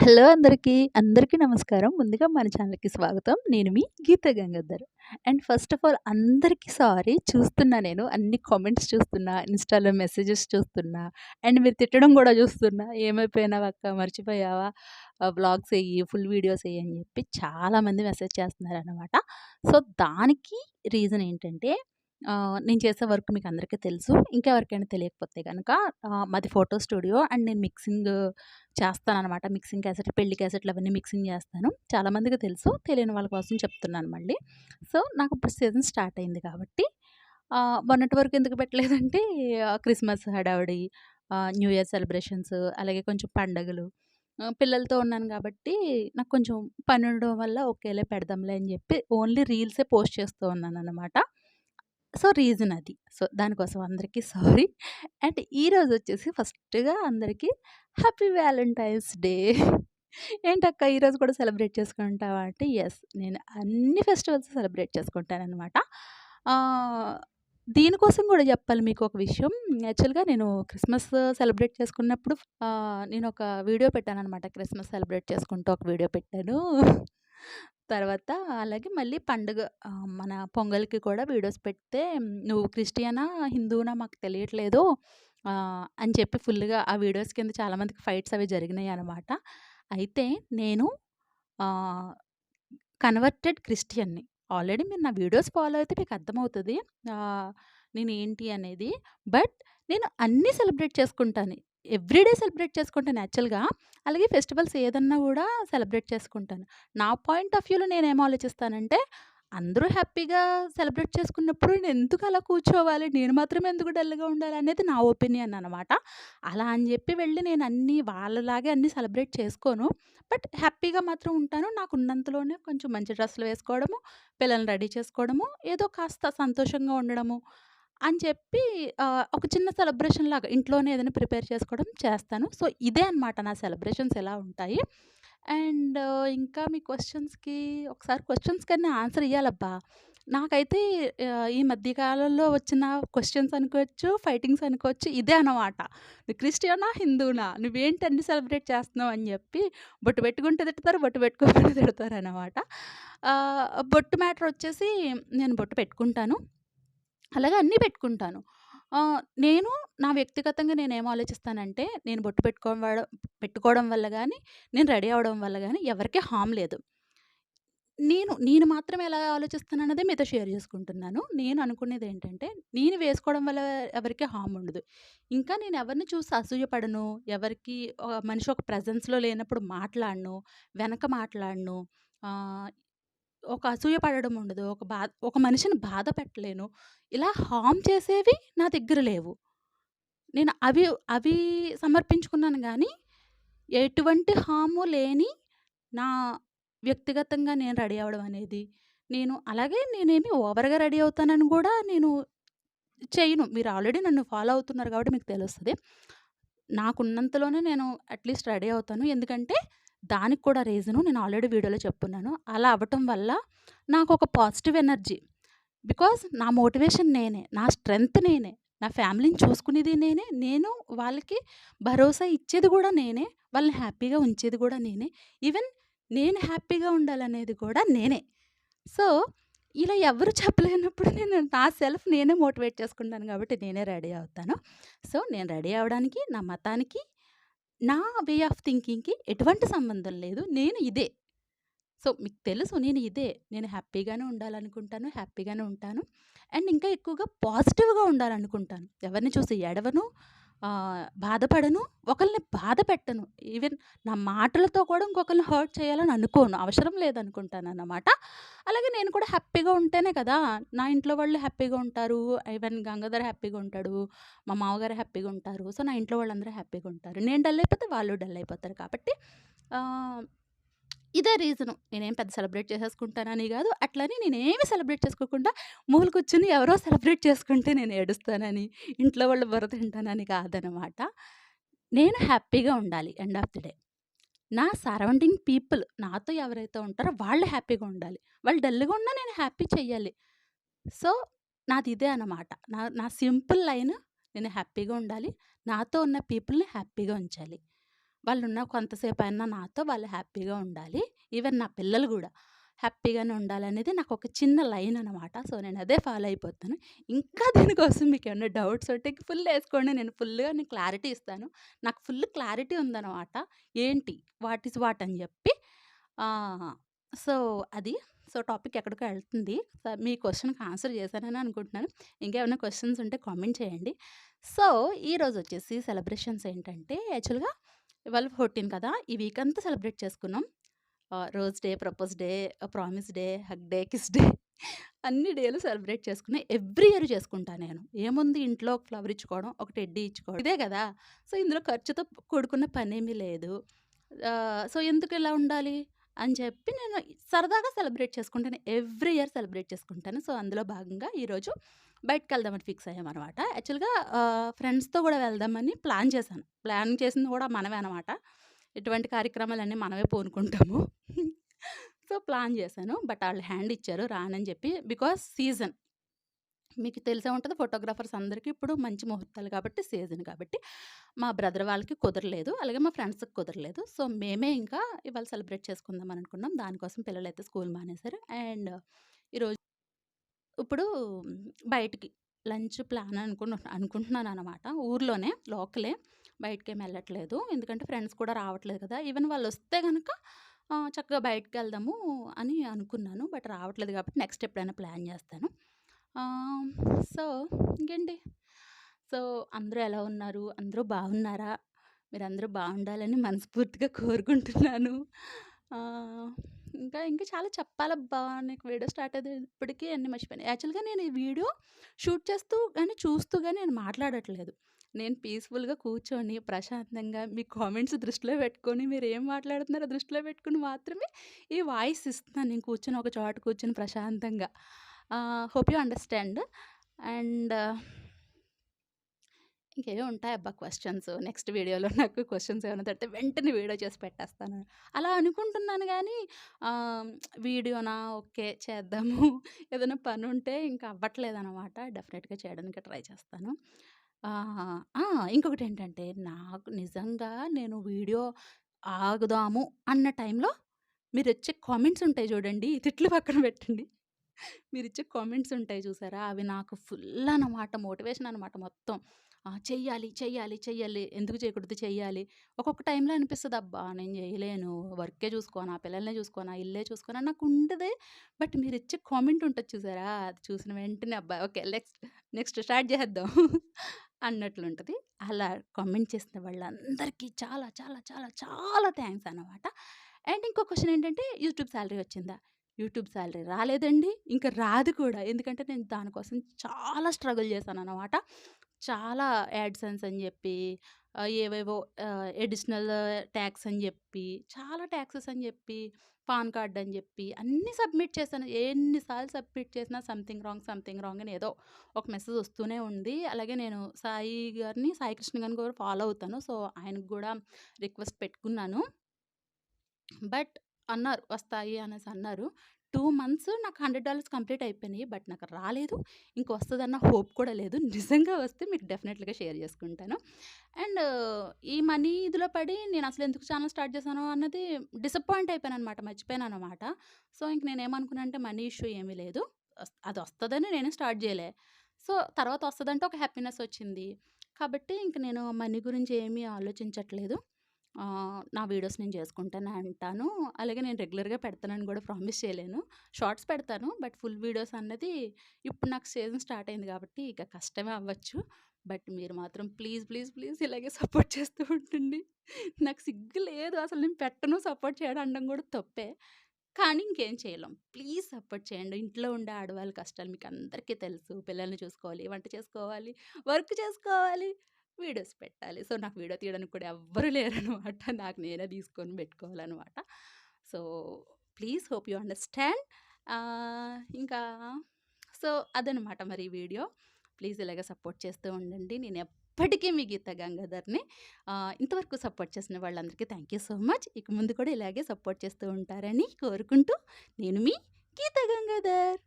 Hello అందరికీ. అందరికీ నమస్కారం. ముందుగా మన ఛానల్‌కి స్వాగతం. నేను మీ Geetha Gangadhar. And first of all అందరికీ సారీ. చూస్తున్నా నేను అన్ని కామెంట్స్ చూస్తున్నా, ఇన్‌స్టాలో మెసేజెస్ చూస్తున్నా, అండ్ మీరు తిట్టడం కూడా చూస్తున్నా. "ఏమైపోయినావక్క మర్చిపోయావా? బ్లాగ్స్ వ్లాగ్స్ ఫుల్ వీడియోస్ వేయి అని చెప్పి చాలామంది మెసేజ్ చేస్తున్నారనమాట. సో, దానికి రీజన్ ఏంటంటే నేను చేసే వర్క్ మీకు అందరికీ తెలుసు. ఇంకా ఎవరికైనా తెలియకపోతే కనుక మాది ఫోటో స్టూడియో అండ్ నేను మిక్సింగ్ చేస్తాను అనమాట మిక్సింగ్ క్యాసెట్ పెళ్ళి క్యాసెట్లు అవన్నీ మిక్సింగ్ చేస్తాను. చాలామందికి తెలుసు. తెలియని వాళ్ళ కోసం చెప్తున్నాను మళ్ళీ. సో, నాకు ఇప్పుడు సీజన్ స్టార్ట్ అయింది కాబట్టి మొన్నటి వరకు ఎందుకు పెట్టలేదంటే క్రిస్మస్ హడావిడి, న్యూ ఇయర్ సెలబ్రేషన్స్ అలాగే కొంచెం పండగలు పిల్లలతో ఉన్నాను కాబట్టి నాకు కొంచెం పని ఉండడం వల్ల ఒకేలా పెడదాంలే అని చెప్పి ఓన్లీ రీల్సే పోస్ట్ చేస్తూ ఉన్నాను అనమాట సో, రీజన్ అది. సో, దానికోసం అందరికీ సారీ. అండ్ ఈరోజు వచ్చేసి ఫస్ట్‌గా అందరికీ హ్యాపీ వ్యాలంటైన్స్ డే. ఏంటక్క ఈరోజు కూడా సెలబ్రేట్ చేసుకుంటావా అంటే ఎస్ నేను అన్ని ఫెస్టివల్స్ సెలబ్రేట్ చేసుకుంటాననమాట. దీనికోసం కూడా చెప్పాలి మీకు ఒక విషయం. యాక్చువల్‌గా నేను క్రిస్మస్ సెలబ్రేట్ చేసుకున్నప్పుడు నేను ఒక వీడియో పెట్టాను అనమాట క్రిస్మస్ సెలబ్రేట్ చేసుకుంటూ ఒక వీడియో పెట్టాను. తర్వాత అలాగే మళ్ళీ పండుగ మన పొంగల్‌కి కూడా వీడియోస్ పెడితే "నువ్వు క్రిస్టియనా? హిందువునా? మాకు తెలియట్లేదు" అని చెప్పి ఫుల్‌గా ఆ వీడియోస్ కింద చాలామందికి ఫైట్స్ అవి జరిగినాయి అనమాట అయితే నేను కన్వర్టెడ్ క్రిస్టియన్‌ని. ఆల్రెడీ మీరు నా వీడియోస్ ఫాలో అయితే మీకు అర్థమవుతుంది నేను నేనేంటి అనేది. బట్ నేను అన్నీ సెలబ్రేట్ చేసుకుంటాను. ఎవ్రీడే సెలబ్రేట్ చేసుకుంటాను యాక్చువల్‌గా. అలాగే ఫెస్టివల్స్ ఏదన్నా కూడా సెలబ్రేట్ చేసుకుంటాను. నా పాయింట్ ఆఫ్ వ్యూలో నేనేం ఆలోచిస్తానంటే అందరూ హ్యాపీగా సెలబ్రేట్ చేసుకున్నప్పుడు నేనెందుకు అలా కూర్చోవాలి? నేను మాత్రం ఎందుకు డల్‌గా ఉండాలి? అనేది నా ఒపీనియన్ అనమాట. అలా అని చెప్పి వెళ్ళి నేను అన్నీ వాళ్ళలాగే అన్నీ సెలబ్రేట్ చేసుకోను. బట్ హ్యాపీగా మాత్రం ఉంటాను. నాకున్నంతలోనే కొంచెం మంచి డ్రెస్సులు వేసుకోవడము, పిల్లల్ని రెడీ చేసుకోవడము, ఏదో కాస్త సంతోషంగా ఉండడము అని చెప్పి ఒక చిన్న సెలబ్రేషన్ లాగా ఇంట్లోనే ఏదైనా ప్రిపేర్ చేసుకోవడం చేస్తాను. సో, ఇదే అనమాట నా సెలబ్రేషన్స్ ఎలా ఉంటాయి. అండ్ ఇంకా మీ క్వశ్చన్స్కి ఒకసారి క్వశ్చన్స్ కన్నా ఆన్సర్ ఇవ్వాలబ్బా నాకైతే ఈ మధ్యకాలంలో వచ్చిన క్వశ్చన్స్ అనుకోవచ్చు, ఫైటింగ్స్ అనుకోవచ్చు ఇదే అనమాట. "నువ్వు క్రిస్టియనా? హిందూనా నువ్వేంటి అన్ని సెలబ్రేట్ చేస్తున్నావు?" అని చెప్పి బొట్టు పెట్టుకుంటే తిడతారు, బొట్టు పెట్టుకోకుండా తిడతారు అనమాట బొట్టు మ్యాటర్ వచ్చేసి నేను బొట్టు పెట్టుకుంటాను. అలాగే అన్నీ పెట్టుకుంటాను. ఆహ్, నేను నా వ్యక్తిగతంగా నేనేం ఆలోచిస్తానంటే నేను బొట్టు పెట్టుకోవడం పెట్టుకోవడం వల్ల గానీ, నేను రెడీ అవ్వడం వల్ల గానీ ఎవరికీ హార్మ్ లేదు. నేను నేను మాత్రం ఎలా ఆలోచిస్తానన్నదే మీతో షేర్ చేసుకుంటున్నాను. నేను అనుకునేదేంటంటే నేను వేసుకోవడం వల్ల ఎవరికీ హార్మ్ ఉండదు. ఇంకా నేను ఎవరిని చూసి అసూయపడను. ఎవరికీ ఆహ్, మనిషి ఒక ప్రెజెన్స్‌లో లేనప్పుడు మాట్లాడను. వెనక మాట్లాడను. ఆహ్, ఒక అసూయ పడడం ఉండదు. ఒక బాధ ఒక మనిషిని బాధ పెట్టలేను. ఇలా హామ్ చేసేవి నా దగ్గర లేవు. నేను అవి అవి సమర్పించుకున్నాను కానీ ఎటువంటి హాము లేని నా వ్యక్తిగతంగా నేను రెడీ అవ్వడం అనేది, నేను అలాగే నేనేమి ఓవర్‌గా రెడీ అవుతానని కూడా నేను చేయను. మీరు ఆల్రెడీ నన్ను ఫాలో అవుతున్నారు కాబట్టి మీకు తెలుస్తుంది నాకున్నంతలోనే నేను అట్‌లీస్ట్ రెడీ అవుతాను. ఎందుకంటే దానికి కూడా రీజను నేను ఆల్రెడీ వీడియోలో చెప్పున్నాను. అలా అవ్వటం వల్ల నాకు ఒక పాజిటివ్ ఎనర్జీ. బికాజ్ నా మోటివేషన్ నేనే. నా స్ట్రెంత్ నేనే. నా ఫ్యామిలీని చూసుకునేది నేనే. నేను వాళ్ళకి భరోసా ఇచ్చేది కూడా నేనే. వాళ్ళని హ్యాపీగా ఉంచేది కూడా నేనే. ఈవెన్ నేను హ్యాపీగా ఉండాలనేది కూడా నేనే. సో, ఇలా ఎవరు చెప్పలేనప్పుడు నేను నా సెల్ఫ్ నేనే మోటివేట్ చేసుకుంటాను కాబట్టి నేనే రెడీ అవుతాను. సో, నేను రెడీ అవ్వడానికి, నా మతానికి, నా వే ఆఫ్ థింకింగ్‌కి ఎటువంటి సంబంధం లేదు. నేను ఇదే. సో, మీకు తెలుసు నేను ఇదే. నేను హ్యాపీగానే ఉండాలనుకుంటాను. హ్యాపీగానే ఉంటాను. అండ్ ఇంకా ఎక్కువగా పాజిటివ్‌గా ఉండాలనుకుంటాను. ఎవరిని చూసి ఎడవను బాధపడను. ఒకరిని బాధ పెట్టను. ఈవెన్ నా మాటలతో కూడా ఇంకొకరిని హర్ట్ చేయాలని అనుకోను. అవసరం లేదనుకుంటాను అన్నమాట అలాగే నేను కూడా హ్యాపీగా ఉంటేనే కదా! నా ఇంట్లో వాళ్ళు హ్యాపీగా ఉంటారు. ఈవెన్ గంగాధర్ హ్యాపీగా ఉంటాడు. మా మామగారు హ్యాపీగా ఉంటారు. సో, నా ఇంట్లో వాళ్ళందరూ హ్యాపీగా ఉంటారు. నేను డల్ అయిపోతే వాళ్ళు డల్ అయిపోతారు కాబట్టి ఇదే రీజను. నేనేం పెద్ద సెలబ్రేట్ చేసేసుకుంటానని కాదు అట్లని నేనేమి సెలబ్రేట్ చేసుకోకుండా మూలు కూర్చుని ఎవరో సెలబ్రేట్ చేసుకుంటే నేను ఏడుస్తానని, ఇంట్లో వాళ్ళు బుర్ర తింటానని కాదనమాట. నేను హ్యాపీగా ఉండాలి ఎండ్ ఆఫ్ ది డే. నా సరౌండింగ్ పీపుల్ నాతో ఎవరైతే ఉంటారో వాళ్ళు హ్యాపీగా ఉండాలి. వాళ్ళు డల్‌గా ఉన్నా నేను హ్యాపీ చెయ్యాలి. సో, నాదిదే అనమాట. నా నా సింపుల్ లైన్ నేను హ్యాపీగా ఉండాలి. నాతో ఉన్న పీపుల్‌ని హ్యాపీగా ఉంచాలి. వాళ్ళు ఉన్న కొంతసేపైనా నాతో వాళ్ళు హ్యాపీగా ఉండాలి. ఈవెన్ నా పిల్లలు కూడా హ్యాపీగానే ఉండాలనేది నాకు ఒక చిన్న లైన్ అనమాట. సో, నేను అదే ఫాలో అయిపోతాను. ఇంకా దీనికోసం ఏమైనా డౌట్స్ ఉంటే ఫుల్ వేసుకోండి నేను ఫుల్‌గా నేను క్లారిటీ ఇస్తాను. నాకు ఫుల్ క్లారిటీ ఉందనమాట. ఏంటి? వాట్ ఈస్ వాట్ అని చెప్పి సో, అది. సో, టాపిక్ ఎక్కడికో వెళ్తుంది సో, మీ క్వశ్చన్కి ఆన్సర్ చేశానని అనుకుంటున్నాను. ఇంకేమైనా క్వశ్చన్స్ ఉంటే కామెంట్ చేయండి. సో, ఈరోజొచ్చేసి సెలబ్రేషన్స్ ఏంటంటే యాక్చువల్‌గా ఇవాళ 14 కదా! ఈ వీక్ అంతా సెలబ్రేట్ చేసుకున్నాం. Rose day, propose day, promise day, hug day, kiss day అన్ని డేలు సెలబ్రేట్ చేసుకునే ఎవ్రీ ఇయర్ చేసుకుంటా నేను. ఏముంది ఇంట్లో ఒక ఫ్లవర్ ఇచ్చుకోవడం, ఒక టెడ్డీ ఇచ్చుకోవడం. ఇదే కదా సో, ఇందులో ఖర్చుతో కూడుకున్న పనేమీ లేదు. సో, ఎందుకు ఇలా ఉండాలి అని చెప్పి నేను సరదాగా సెలబ్రేట్ చేసుకుంటాను. ఎవ్రీ ఇయర్ సెలబ్రేట్ చేసుకుంటాను. సో, అందులో భాగంగా ఈరోజు బయటకు వెళ్దామని ఫిక్స్ అయ్యామనమాట. యాక్చువల్‌గా ఫ్రెండ్స్‌తో కూడా వెళ్దామని ప్లాన్ చేశాను. ప్లాన్ చేసింది కూడా మనమే అనమాట. ఇటువంటి కార్యక్రమాలన్నీ మనమే పూనుకుంటాము. సో, ప్లాన్ చేశాను. బట్ వాళ్ళు హ్యాండ్ ఇచ్చారు రానని చెప్పి బికాస్ సీజన్. మీకు తెలిసే ఉంటుంది ఫోటోగ్రాఫర్స్ అందరికి ఇప్పుడు మంచి ముహూర్తాలు కాబట్టి, సీజన్ కాబట్టి. మా బ్రదర్ వాళ్ళకి కుదరలేదు. అలాగే మా ఫ్రెండ్స్‌కి కుదరలేదు. సో, మేమే ఇంకా ఇవాళ సెలబ్రేట్ చేసుకుందాం అని అనుకున్నాం. దానికోసం పిల్లలు అయితే స్కూల్ మానేశారు. అండ్ ఈరోజు ఇప్పుడు బయటికి లంచ్ ప్లాన్ అనుకుంటున్నాను అనుకుంటున్నాను అనమాట ఊర్లోనే లోకలే. బయటికేమి వెళ్ళట్లేదు ఎందుకంటే ఫ్రెండ్స్ కూడా రావట్లేదు కదా! ఈవెన్ వాళ్ళు వస్తే కనుక చక్కగా బయటికెళ్దాము అని అనుకున్నాను. బట్ రావట్లేదు కాబట్టి నెక్స్ట్ ఎప్పుడైనా ప్లాన్ చేస్తాను సో, ఇంకేంటి? సో, అందరూ ఎలా ఉన్నారు? అందరూ బాగున్నారా? మీరందరూ బాగుండాలని మనస్ఫూర్తిగా కోరుకుంటున్నాను. ఇంకా ఇంకా చాలా చెప్పాలబ్బా! నీకు వీడియో స్టార్ట్ ఇప్పటికీ అన్ని మర్చిపోయాను. యాక్చువల్‌గా నేను ఈ వీడియో షూట్ చేస్తూ కానీ చూస్తూ కానీ నేను మాట్లాడట్లేదు. నేను పీస్‌ఫుల్‌గా కూర్చొని ప్రశాంతంగా మీ కామెంట్స్ దృష్టిలో పెట్టుకొని మీరు ఏం మాట్లాడుతున్నారో దృష్టిలో పెట్టుకుని మాత్రమే ఈ వాయిస్ ఇస్తున్నాను. నేను కూర్చొని ఒక చోట కూర్చొని ప్రశాంతంగా. Hope you understand. అండ్ ఇంకేవో ఉంటాయబ్బా క్వశ్చన్స్ నెక్స్ట్ వీడియోలో నాకు క్వశ్చన్స్ ఏమైనా తడితే వెంటనే వీడియో చేసి పెట్టేస్తాను. అలా అనుకుంటున్నాను కానీ వీడియోనా ఓకే. చేద్దాము. ఏదైనా పని ఉంటే ఇంకా అవ్వట్లేదనమాట. డెఫినెట్‌గా చేయడానికి ట్రై చేస్తాను. ఇంకొకటి ఆ! ఇంకొకటేంటంటే నాకు నిజంగా నేను వీడియో ఆగుదాము అన్న టైంలో మీరిచ్చే కామెంట్స్ ఉంటాయి చూడండి. తిట్లు పక్కన పెట్టండి. మీరిచ్చే కామెంట్స్ ఉంటాయి చూసారా? అవి నాకు ఫుల్ అన్నమాట మోటివేషన్ అనమాట మొత్తం. ఆ! చెయ్యాలి, చెయ్యాలి, చెయ్యాలి. ఎందుకు చేయకూడదు? చెయ్యాలి. ఒక్కొక్క టైంలో అనిపిస్తది అబ్బా! నేను చేయలేను. వర్కే చూసుకోనా, పిల్లల్నే చూసుకోనా, ఇల్లే చూసుకోనా నాకుంటది. బట్ మీరిచ్చే కామెంట్ ఉంటది చూసారా? అది చూసిన వెంటనే అబ్బా! ఓకే. నెక్స్ట్ నెక్స్ట్ స్టార్ట్ చేసేద్దాం అన్నట్లుంటుంది అలా కామెంట్ చేసిన వాళ్ళందరికీ చాలా చాలా చాలా చాలా థ్యాంక్స్ అనమాట. అండ్ ఇంకో క్వశ్చన్ ఏంటంటే యూట్యూబ్ శాలరీ వచ్చిందా? యూట్యూబ్ శాలరీ రాలేదండి. ఇంకా రాదు కూడా. ఎందుకంటే నేను దానికోసం చాలా స్ట్రగుల్ చేశాను అనమాట చాలా యాడ్సన్స్ అని చెప్పి ఏవేవో ఎడిషనల్ అడిషనల్ అని చెప్పి చాలా ట్యాక్సెస్ అని చెప్పి పాన్ కార్డ్ అని చెప్పి అన్నీ సబ్మిట్ చేశాను. ఎన్నిసార్లు సబ్మిట్ చేసినా సంథింగ్ రాంగ్, సంథింగ్ రాంగ్ అని ఏదో ఒక మెసేజ్ వస్తూనే ఉంది. అలాగే నేను సాయి గారిని, సాయి కృష్ణ గారిని కూడా ఫాలో అవుతాను. సో, ఆయనకు కూడా రిక్వెస్ట్ పెట్టుకున్నాను. బట్ అన్నారు వస్తాయి అనేసి అన్నారు. టూ మంత్స్ నాకు $100 కంప్లీట్ అయిపోయినాయి. బట్ నాకు రాలేదు. ఇంక వస్తుందన్న హోప్ కూడా లేదు. నిజంగా వస్తే మీకు డెఫినెట్లీగా షేర్ చేసుకుంటాను. అండ్ ఈ మనీ ఇదిలో పడి నేను అసలు ఎందుకు ఛానల్ స్టార్ట్ చేశాను అన్నది డిసప్పాయింట్ అయిపోయాననమాట. మర్చిపోయాననమాట. సో, ఇంక నేనేమనుకున్నా అంటే మనీ ఇష్యూ ఏమీ లేదు. అది వస్తుందని నేను స్టార్ట్ చేయలే. సో, తర్వాత వస్తుందంటే ఒక హ్యాపీనెస్ వచ్చింది. కాబట్టి ఇంక నేను మనీ గురించి ఏమీ ఆలోచించట్లేదు. నా వీడియోస్ నేను చేసుకుంటానే అంటాను. అలాగే నేను రెగ్యులర్‌గా పెడతానని కూడా ప్రామిస్ చేయలేను. షార్ట్స్ పెడతాను. బట్ ఫుల్ వీడియోస్ అన్నది ఇప్పుడు నాకు సీజన్ స్టార్ట్ అయింది కాబట్టి ఇక కష్టమే అవ్వచ్చు. బట్ మీరు మాత్రం ప్లీజ్, ప్లీజ్, ప్లీజ్ ఇలాగే సపోర్ట్ చేస్తూ ఉంటుంది నాకు సిగ్గు లేదు. అసలు నేను పెట్టను. సపోర్ట్ చేయడం అనడం కూడా తప్పే. కానీ ఇంకేం చేయలేం. ప్లీజ్ సపోర్ట్ చేయండి. ఇంట్లో ఉండే ఆడవాళ్ళ కష్టాలు మీకు అందరికీ తెలుసు. పిల్లల్ని చూసుకోవాలి, వంట చేసుకోవాలి, వర్క్ చేసుకోవాలి, వీడియోస్ పెట్టాలి. సో, నాకు వీడియో తీయడానికి కూడా ఎవ్వరు లేరనమాట. నాకు నేనే తీసుకొని పెట్టుకోవాలన్నమాట so, please hope you understand. ఇంకా సో, అదనమాట మరి వీడియో. ప్లీజ్ ఇలాగే సపోర్ట్ చేస్తూ ఉండండి. నేను ఎప్పటికీ మీ గీత గంగాధర్‌ని. ఇంతవరకు సపోర్ట్ చేసిన వాళ్ళందరికీ థ్యాంక్ యూ సో మచ్. ఇక ముందు కూడా ఇలాగే సపోర్ట్ చేస్తూ ఉంటారని కోరుకుంటూ నేను మీ గీత గంగాధర్.